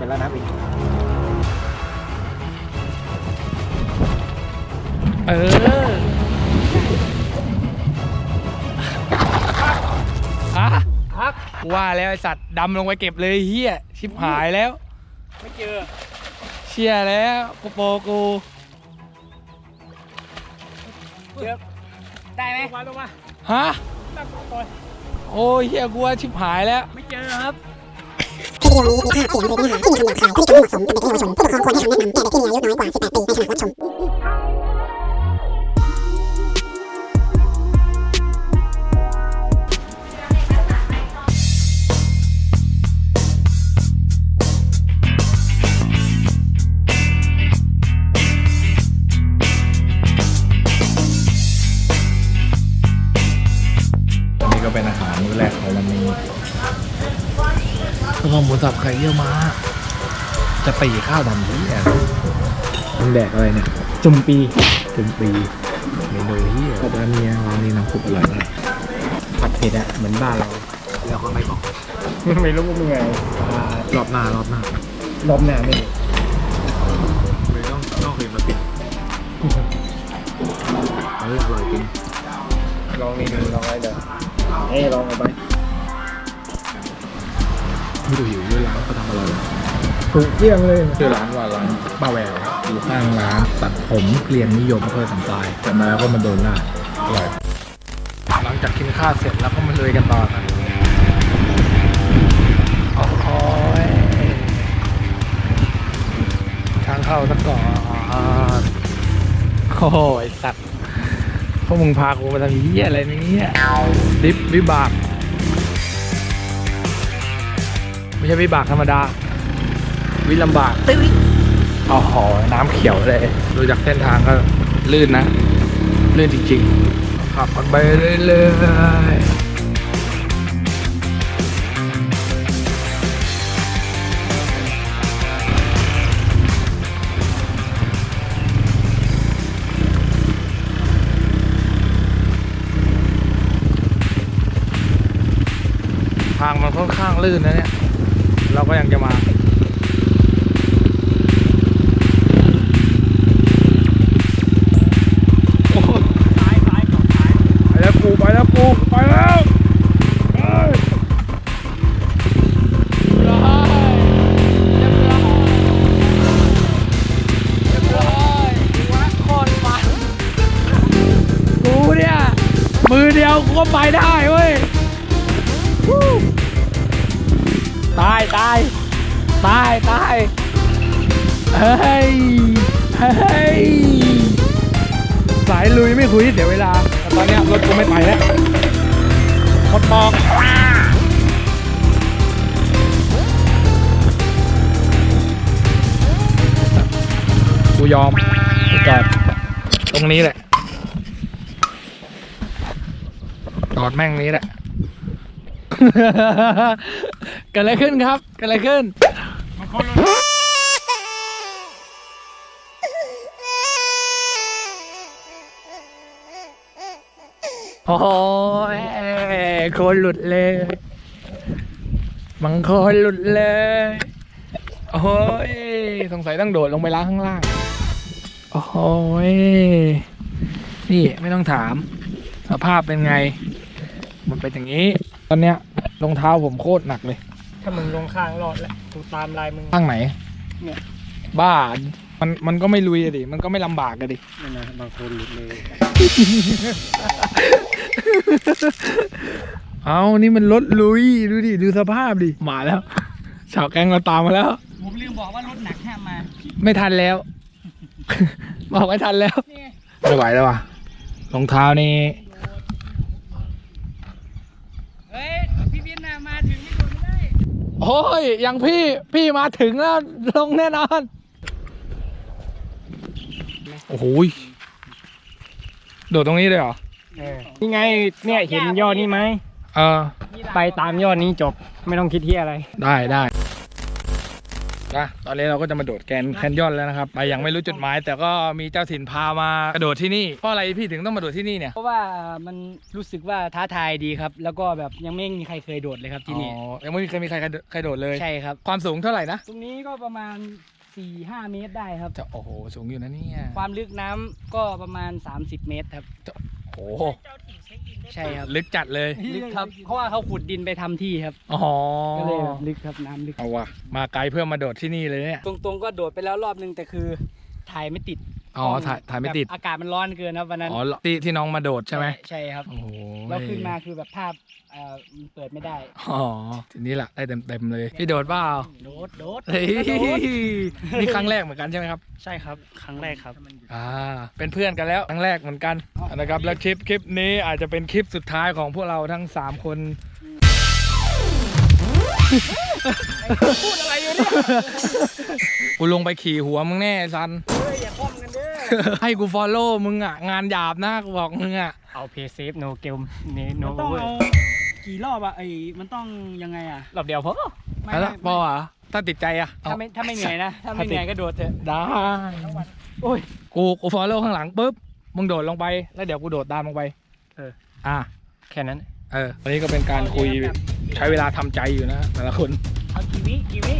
เป็นแล้วนับอีกเออฮะครับว่าแล้วไอสัตว์ดำลงไปเก็บเลยเฮียชิบหายแล้ว ไม่เจอ เชี่ยแล้วกูโปรกูเจอได้ไหมลงมาลงมาฮะตั้งก่อนโอ้ยเฮียกูว่าชิบหายแล้ว ไม่เจอครับคลิป วิดีโอนี้มีภาพเสียงหรือเนื้อหาที่มีคำหยาบคายพฤติกรรมไม่เหมาะสมเป็นเด็กที่เยาวชนผู้ปกครองควรให้คำแนะนำแก่เด็กที่มีอายุน้อยกว่า 18 เยี่ยวม้าจะตีข้าวดำที่อะมึงแดกอะไรเนี่ย จุ่มปี จุ่มปีเมนูที่ร้านนี้ร้านนี้น้ำซุปอร่อยมากผัดเผ็ดอะเหมือนบ้านเราแล้วก็ไม่บอกไม่รู้ว่ามึงไงรอบหน้ารอบหน้าลมหนาไม่รู้ไม่ต้องต้องเคยมาปิดเอออร่อยจริงลองนี่ดูลองอะไรเดี๋ยวเอ้ยลองเอาไป ไม่ดูหิวด้วยร้านเขาทำอร่อยถูกเที่ยงเลยชื่อร้านว่าร้านป้าแววอยู่ข้างร้านตัดผมเกลียนนิยมอำเภอสันทรายแต่มาแล้วก็มาโดนหน้าอร่อยหลังจากกินข้าวเสร็จแล้วก็มาเลยกันต่อนะโอ้โหยทางเข้าซะก่อนโอ้โหไอสัตว์พวกมึงพากูมาทำเหี้ยอะไรเนี่ยดิฟวิบาก ช่วิบากธรรมดา วิลำบากตึ้ยอ๋อน้ำเขียวเลย ดูจากเส้นทางก็ลื่นนะ ลื่นจริงๆ ขับกันไปเรื่อยๆทางมันค่อนข้างลื่นนะเนี่ย เราก็ยังจะมาายตายเฮ้ยเฮ้ยสายลุยไม่คุยเดี๋ยวเวลาแต่ตอนเนี้ยรถกูไม่ไปแล้วหมดบอกกูยอมกูจอดตรงนี้แหละจอดแม่งนี้แหละเกิดอะไรขึ้นครับเกิดอะไรขึ้น โอ้ยโคนหลุดเลยมังโคนหลุดเลย โอ้ย สงสัยต้องโดดลงไปล้างข้างล่าง โอ้ย นี่ไม่ต้องถาม สภาพเป็นไง มันเป็นอย่างนี้ ตอนเนี้ยรองเท้าผมโคตรหนักเลย ถ้ามึงลงข้างรอดแล้วกูตามลายมึง ข้างไหนเนี่ย บ้า มันมันก็ไม่ลุยอะดิ มันก็ไม่ลำบากอะดินี่นะบางคนหลุดเลย เอานี่มันรถลุย ดูดิ ดูสภาพดิ มาแล้ว ชาวแก๊งเราตามมาแล้ว ผมลืมบอกว่ารถหนักห้ามมา ไม่ทันแล้ว บอกไม่ทันแล้ว ไม่ไหวแล้วว่ะรองเท้านี่ เฮ้ย โอ้ยอย่างพี่พี่มาถึงแล้ว ลงแน่นอน โอ้โหยโดดตรงนี้เลยเหรอนี่ไงเนี่ยเห็นยอดนี้ไหม เออ ไปตามยอดนี้จบไม่ต้องคิดที่อะไร ได้ได้ นะตอนนี้เราก็จะมาโดดแกรนด์แคนยอนแล้วนะครับ ไปยังไม่รู้จุดหมาย แต่ก็มีเจ้าถิ่นพามากระโดดที่นี่ เพราะอะไรพี่ถึงต้องมาโดดที่นี่เนี่ย เพราะว่ามันรู้สึกว่าท้าทายดีครับ แล้วก็แบบยังไม่มีใครเคยโดดเลยครับที่นี่ อ๋อ ยังไม่มีใครมีใครใครโดดเลย ใช่ครับ ความสูงเท่าไหร่นะ ตรงนี้ก็ประมาณ4-5เมตรได้ครับ จะโอ้โห สูงอยู่นะเนี่ย ความลึกน้ำก็ประมาณ 30 เมตรครับ โอ้โห ใช่ครับลึกจัดเลย ลึกครับเพราะว่าเขาขุดดินไปทำที่ครับ อ๋อก็เลยแบบลึกครับน้ำลึกเอาวะมาไกลเพื่อมาโดดที่นี่เลยเนี่ย ตรงๆก็โดดไปแล้วรอบนึงแต่คือถ่ายไม่ติด อ๋อถ่ายถ่ายไม่ติด แบบอากาศมันร้อนเกินครับวันนั้นอ๋อที่ที่น้องมาโดดใช่ไหมใช่ครับ โอ้โหแล้วขึ้นมาคือแบบภาพเอ่อมันเปิดไม่ได้ อ๋อทีนี้แหละได้เต็มเต็มๆเลยพี่โดดเปล่าโดดโดดเฮ้ยนี่ครั้งแรกเหมือนกันใช่ไหมครับ ใช่ครับ ครั้งแรกครับ อ่าเป็นเพื่อนกันแล้วครั้งแรกเหมือนกันนะครับแล้วคลิปคลิปนี้อาจจะเป็นคลิปสุดท้ายของพวกเราทั้ง 3 คน พูดอะไรอยู่เนี่ย กูลงไปขี่หัวมึงแน่ซัน เฮ้ยอย่าคอมกันเด้อ ให้กูฟอลโล่มึงอะ งานหยาบนะกูบอกมึงอะ เอาเพย์เซฟโนเกลนี่โนมันต้องเอากี่รอบอะไอ้มันต้องยังไงอะรอบเดียวพอไม่เอาละไม่พอเหรอะถ้าติดใจอะถ้าไม่ถ้าไม่เหนื่อยนะ ถ้าไม่เหนื่อยก็โดดเถอะได้โอ้ยกูกูฟอลโล่ข้างหลังปุ๊บมึงโดดลงไปแล้วเดี๋ยวกูโดดตามลงไป เออ อะแค่นั้น เออวันนี้ก็เป็นการคุยใช้เวลาทำใจอยู่นะแต่ละคนเอากี่วิกี่วิ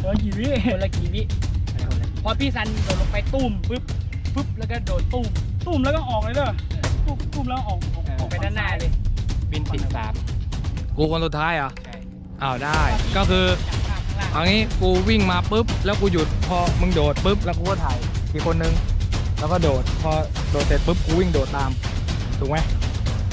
เอากี่วิคนละกี่วิ พอพี่ซันโดดลงไปตุ้มปึ๊บปึ๊บแล้วก็โดดตุ้มตุ่มแล้วก็ออกเลยเด้อตุ่มตุ่มแล้วออกออกออกไปด้านหน้าเลยบินปิดสามกูคนสุดท้ายเหรอะใช่อ้าวได้ ก็คือจากข้างล่างเอางี้กูวิ่งมาปุ๊บ แล้วกูหยุดพอมึงโดดปุ๊บแล้วกูก็ถ่ายอีกคนนึง แล้วก็โดดพอโดดเสร็จปุ๊บกูวิ่งโดดตามถูกไหม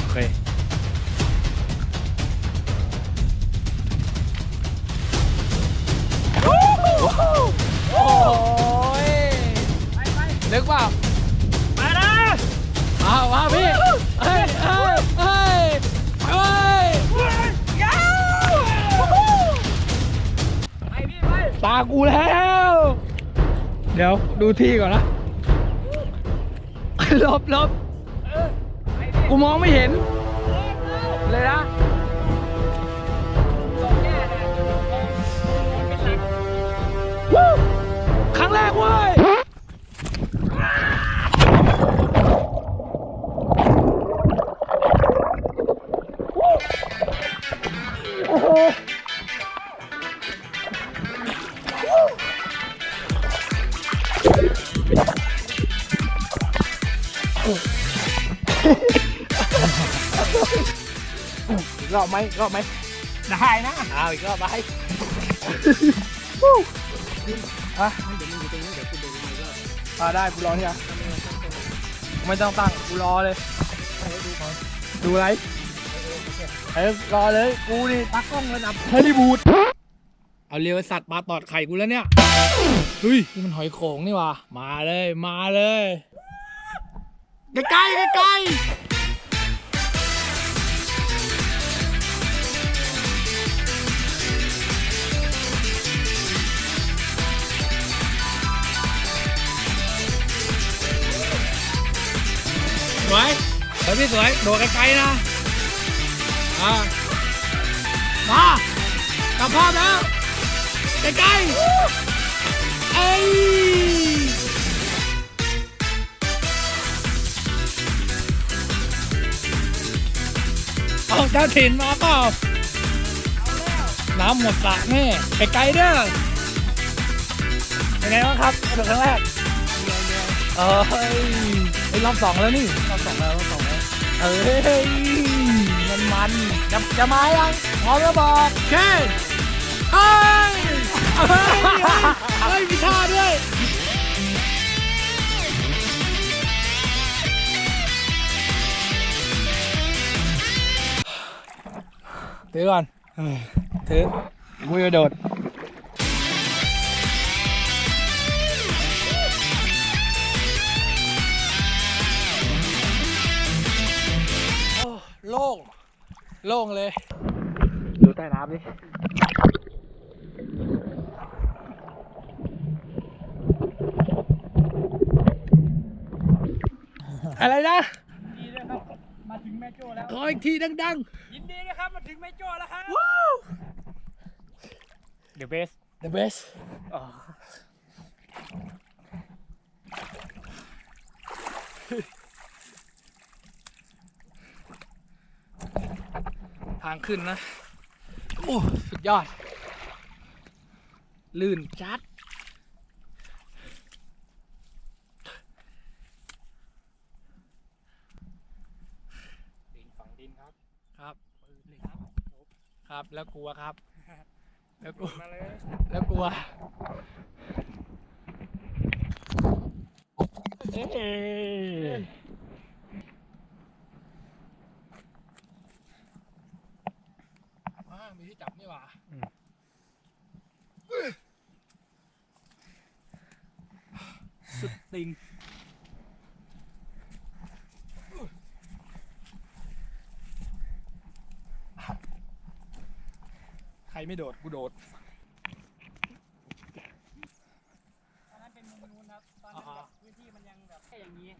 โอเคโอ้ย นึกเปล่ามานะเอามาพี่เฮ้ยเฮ้ยเฮ้ยเฮ้ยตากูแล้ว เดี๋ยวดูที่ก่อนนะหลบหลบกูมองไม่เห็น เลยนะวู้ครั้งแรกเว้ รอบไหมอีกรอบไหมได้นะเอาอีกรอบไปอะอ่าได้กูรอเนี่ยไม่ต้องตั้งกูรอเลย ดูอะไร เอ้ยรอเลยกูนี่ตักกล้องระดับฮอลลีวูดเอาเรียวไอ้สัตว์มาตอดไข่กูแล้วเนี่ยเฮ้ยนี่มันหอยโขงนี่ว่ะมาเลยมาเลยใกล้ใกล้ใกล้ๆสวยสวยพี่สวยโดดไกลๆนะ อ่ามากลับภาพแล้วใกล้ๆเอ้ยเอาเจ้าถิ่นมาเปล่าน้ำหมดสระแน่ไกลๆเด้อเป็นไงบ้างครับกระโดดครั้งแรกเอ้ยไอ้ยรอบสองแล้วนี่รอบสองแล้วรอบสองแล้วเอ้ย มันมันจะจะมายังพร้อมแล้วบอกโอเคเอ้ยเอ้ยเอ้ยมีท่าด้วยถือก่อนถือกูจะโดด โล่งเลย ดูใต้น้ำดิอะไรนะดีด้วยครับ มาถึงแม่โจ้แล้ว ขออีกทีดังยินดีนะครับ มาถึงแม่โจ้แล้วครับ ๆ ว้าว The best the best ทางขึ้นนะ โอ้ สุดยอด ลื่นจัด ดินฝังดินครับครับครับ แล้วกลัวครับ แล้วกลัว มาเลยแล้วกลัว เอ๊ะอ่า มีที่จับนี่หว่าสุดติงใครไม่โดด กูโดด ตอนนั้นเป็นมุมนู้นครับตอนนั้นแบบพื้นที่มันยังแบบแค่อย่างนี้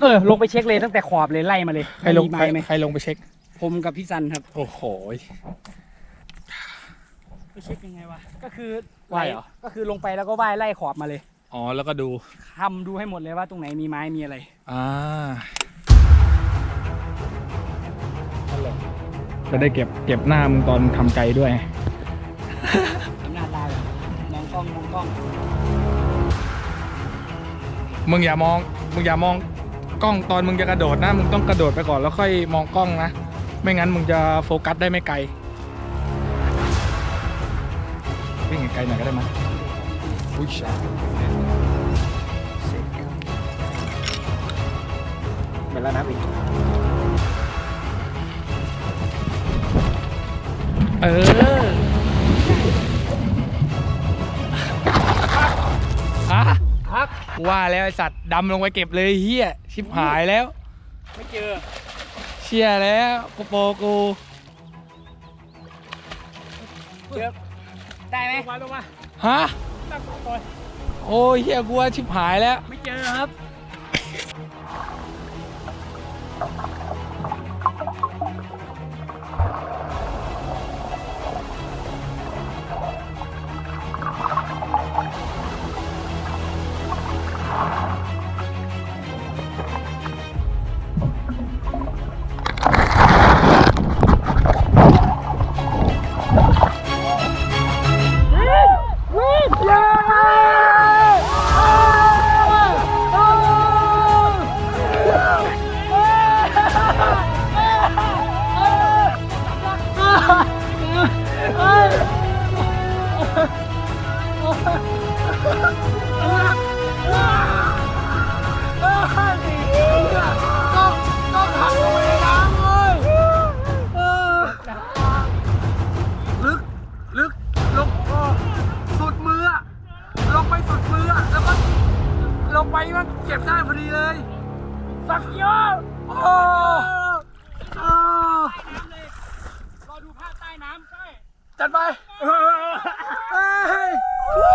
เออ ลงไปเช็คเลยตั้งแต่ขอบเลยไล่มาเลยใครลงมีใครไม้ไหมใครลงไปเช็ค ผมกับพี่ซันครับ โอ้โห ไปเช็คยังไงวะ ก็คือว่ายเหรอ ก็คือลงไปแล้วก็ว่ายไล่ขอบมาเลยอ๋อแล้วก็ดู ทำดูให้หมดเลยว่าตรงไหนมีไม้มีอะไร อ่าจะได้เก็บเก็บหน้ามึงตอนทำใจด้วยอำนาจได้อะมองกล้องมองกล้องมึงอย่ามอง มึงอย่ามองกล้องตอนมึงจะกระโดดนะ มึงต้องกระโดดไปก่อนแล้วค่อยมองกล้องนะ ไม่งั้นมึงจะโฟกัสได้ไม่ไกล ไกลๆหน่อยก็ได้มั้ยอุ้ยชาเป็นแล้วนะพี่เออฮะพักว่าแล้วไอสัตว์ดำลงไปเก็บเลยเฮียชิบหายแล้ว ไม่เจอ เชียแล้วโกโปรกู เจอ ได้ไหมลงมาลงมาฮะตั้งก่อนโอ้ยเฮียกัวชิบหายแล้ว ไม่เจอครับ มันเก็บได้พอดีเลย สักยอดโอ้โอ้รอดูภาพใต้น้ำใช่จัดไปเฮ้ยวู้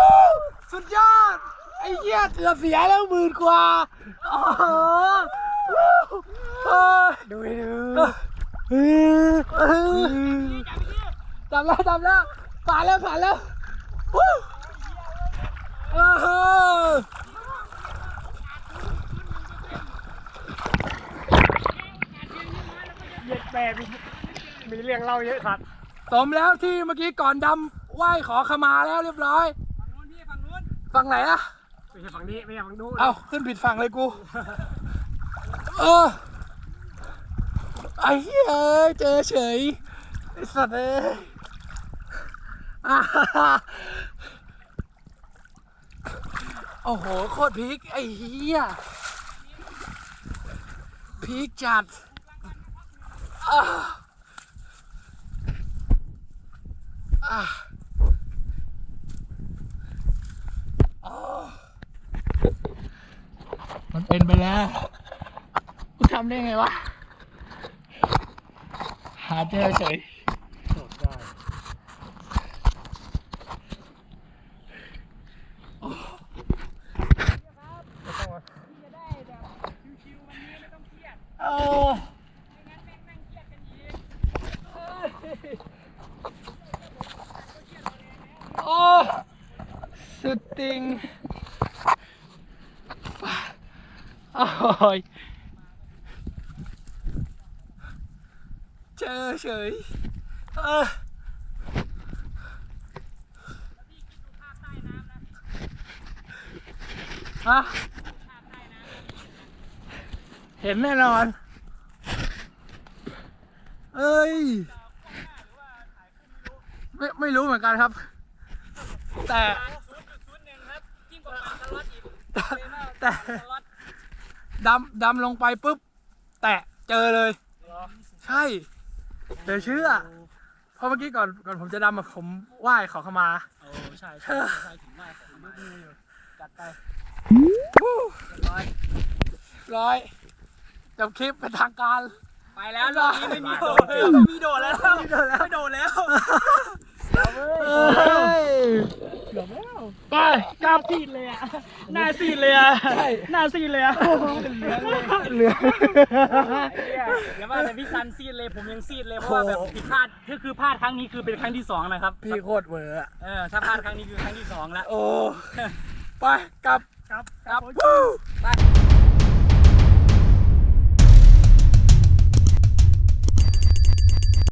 สุดยอด ไอ้เหี้ยเกือบเสียแล้วหมื่นกว่าโอ้โหวู้เฮ้ยดูดูเฮ้ยเฮ้ยจำแล้วจำแล้วผ่านแล้วผ่านแล้ววู้โอ้โห เย็ด แปรมีมีเรื่องเล่าเยอะครับสมแล้วที่เมื่อกี้ก่อนดำไหว้ขอขมาแล้วเรียบร้อย ฝั่งนู้นพี่ฝั่งนู้นฝั่งไหนอะไม่ใช่ฝั่งนี้ไม่ใช่ฝั่งนู้นเอาขึ้นผิดฝั่งเลยกู เออ ไอ้เฮ้ยเอ้ยเจอเฉยไอ้สัตว์เอ้ยอ่าฮ่าฮ่าโอ้โห โคตรพีคไอ้เหี้ยพีคจัดอ่าอ่าอ๋อ มันเป็นไปแล้วกูทำได้ไงวะ หาเจอเฉย จะได้แบบชิวๆวันนี้ไม่ต้องเครียด โอ้ ไม่งั้นแม่งนั่งเครียดกันอีก โอ้สุดติงโอ้ยเจอเฉยเออฮะเห็นแน่นอน เอ้ย ไม่ไม่รู้เหมือนกันครับ แต่แต่ดำดำลงไปปุ๊บ แตะเจอเลย ใช่เดี๋ยวเชื่อเพราะเมื่อกี้ก่อนก่อนผมจะดำอะผมไหว้ขอขมาโอ้ใช่ใช่ใช่ถึงมากของมืออยู่จัดไปร้อยร้อยจบคลิปเป็นทางการ ไปแล้วรอบนี้ไม่มีโดดแล้วไม่มีโดดแล้วไม่โดดแล้วไม่โดดแล้ว ไปกลับ ซีดเลยอะหน้าซีดเลยอะหน้า ซีดเลยอะเหลือเดี๋ยวว่าแต่พี่ซันซีดเลยผมยังซีดเลยเพราะว่าแบบผิดพลาดก็คือพลาดครั้งนี้คือเป็นครั้งที่สองนะครับพี่โคตรเวอร์อะเออถ้าพลาดครั้งนี้คือครั้งที่สองแล้วโอ้ไปกลับครับกลับวู้ไป